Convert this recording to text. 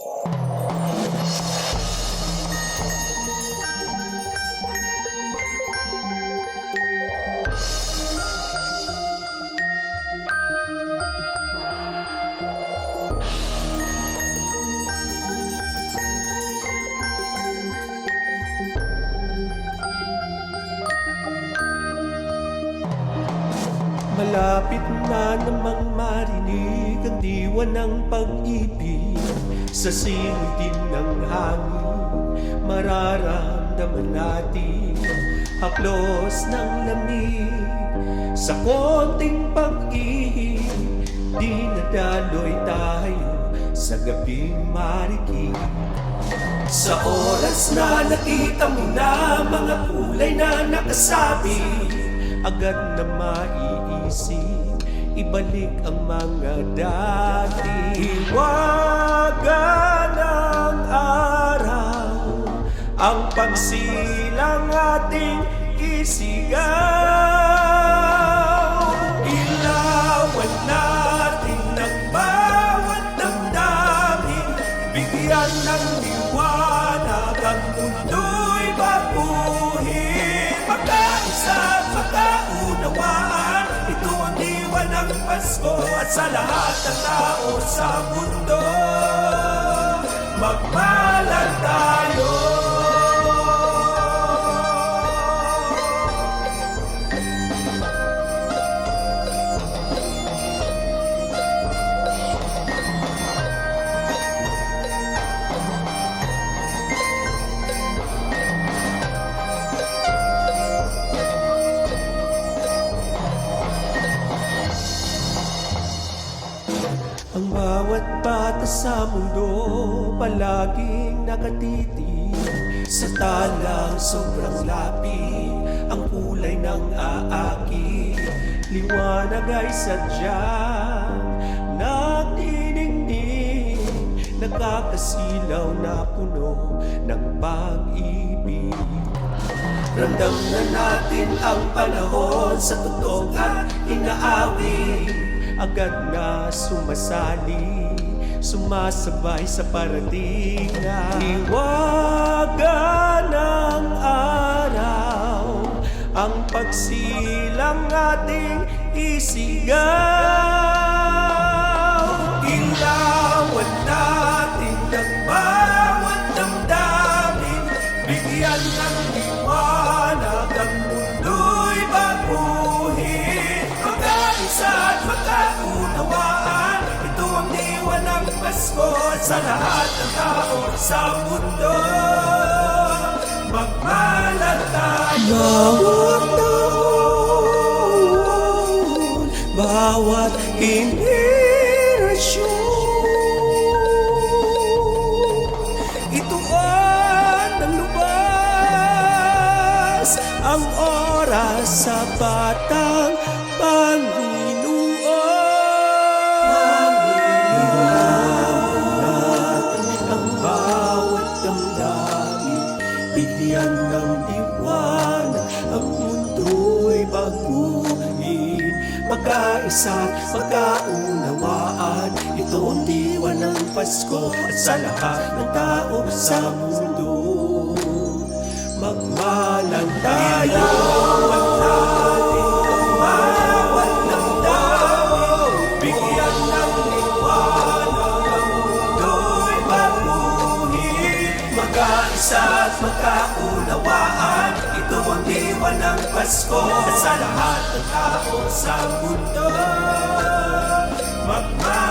Malapit na namang marinig ang diwa ng pag-ibig Sa din ng hangin Mararamdaman natin Haplos ng lamig. Sa konting pag-ibig Dinadaloy tayo sa gabing marikig sa oras na nakita mo na mga kulay na nakasabi Agad na maiisip, ibalik ang mga dati. Iwaga ng araw, ang pagsilang ating isigaw. Ilawan natin ng bawat damdamin Bigyan ng liwanag ang mundo'y baguhin Magkaisa Pasko At sa lahat ng tao sa mundo Magmalan tayo bawat bata sa mundo palaging nakatitig. Sa talang sobrang lapit ang kulay ng aaki Liwanag ay sadyang nagniningning. Nakakasilaw na puno ng pag-ibig. Ramdam na natin ang panahon sa tugtog at inaawit Agad na sumasali, sumasabay sa parating na Iwaga ng araw, ang pagsilang ating isigaw. Ilawan natin ng bawat damdamin. Bigyan ng liwanag ang mundo'y Pasko sa lahat ng tao sa mundo Magmalan tayo taon Bawat henerasyon ito ang lubas Ang oras sa batang Bigyan ng diwanag Ang mundo'y baguhin. Magkaisa magkaunawaan Ito ang diwa ng Pasko At sa lahat ng tao sa mundo. Magmalan tayo at magkaunawaan. Ito ang diwa ng Pasko sa lahat ng tao sa mundo. Magmalan